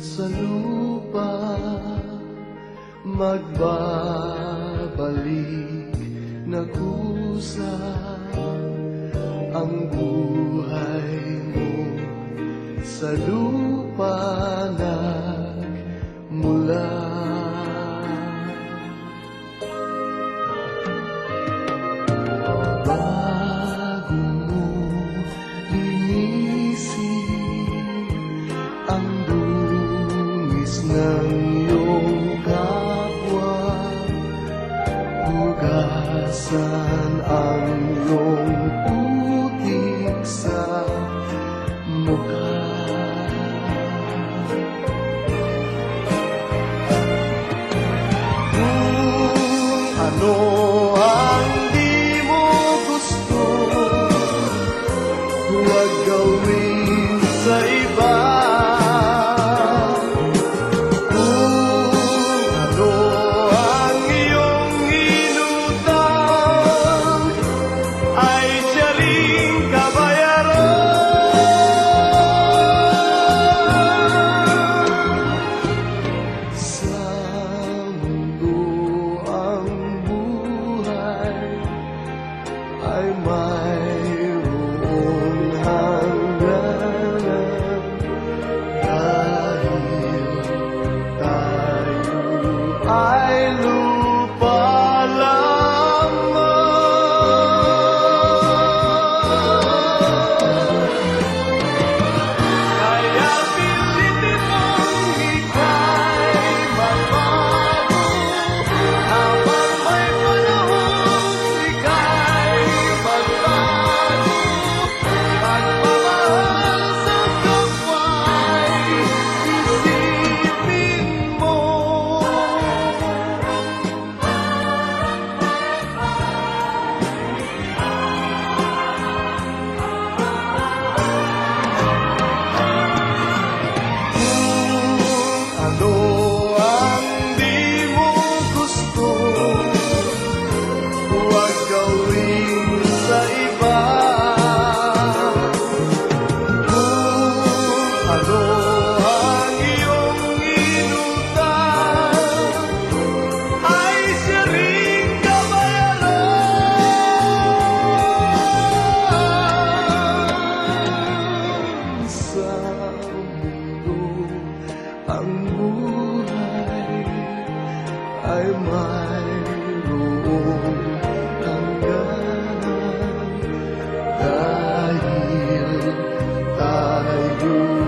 sa lupa magbabalik na kusa ang buhay mo. Sa lupa na mula mano. ay mayroong hangganan dahil tayo